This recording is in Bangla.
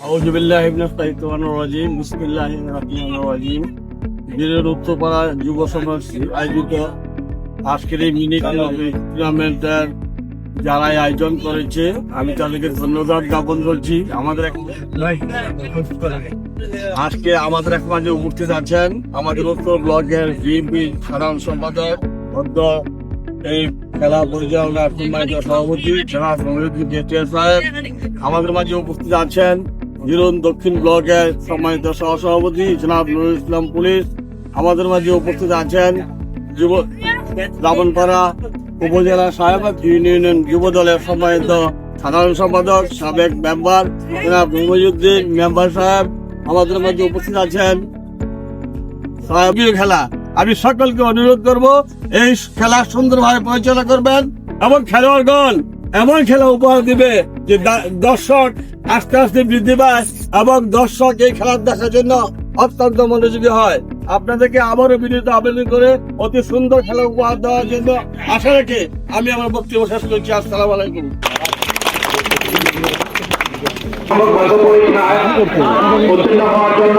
আউজুবিল্লাহ ইবনে শাইতানির রাজিম বিসমিল্লাহির রহমানির রহিম। বীরের উত্তরপাড়া যুব সমাজ আয়োজিত আজকের এই মিনি টুর্নামেন্টের যারাই আয়োজন করেছে আমি তাদেরকে ধন্যবাদ জ্ঞাপন করছি। আমাদের এক- আজকে আমাদের এক মাঝে উপস্থিত আছেন আমাদের উত্তর ব্লকের বিএনপি সাধারণ সম্পাদক অধ্য এই খেলা পরিচালনা সম্মানিত সভাপতি মহিউদ্দিন জেটিয়া সাহেব। আমাদের মাঝে উপস্থিত আছেন জিরুন দক্ষিণ ব্লকের সম্মানিত সহসভাপতি জনাব নুরুল ইসলাম পুলিশ আমাদের মাঝে উপস্থিত আছেন যুব রাবণপাড়া উপজেলা সাহেবাদ ইউনিয়ন যুব দলের সম্মানিত সাধারণ সম্পাদক, সাবেক মেম্বার জনাব মহিউদ্দিন মেম্বার সাহেব আমাদের মাঝে উপস্থিত আছেন। খেলা, আমি সকলকে অনুরোধ করব, এই খেলা সুন্দরভাবে পরিচালনা করবেন এবং খেলোয়াড়গণ এমন খেলা উপহার দিবে যে দর্শক আস্তে আস্তে বৃদ্ধি পায় এবং দর্শক এই খেলার দেখার জন্য অত্যন্ত মনোযোগী হয়। আপনাদেরকে আবারও বিনীত আবেদন করে অতি সুন্দর খেলা উপহার দেওয়ার জন্য আশা রেখে আমি আমার বক্তব্য শেষ করছি। আসসালামু আলাইকুম। উত্তীর্ণ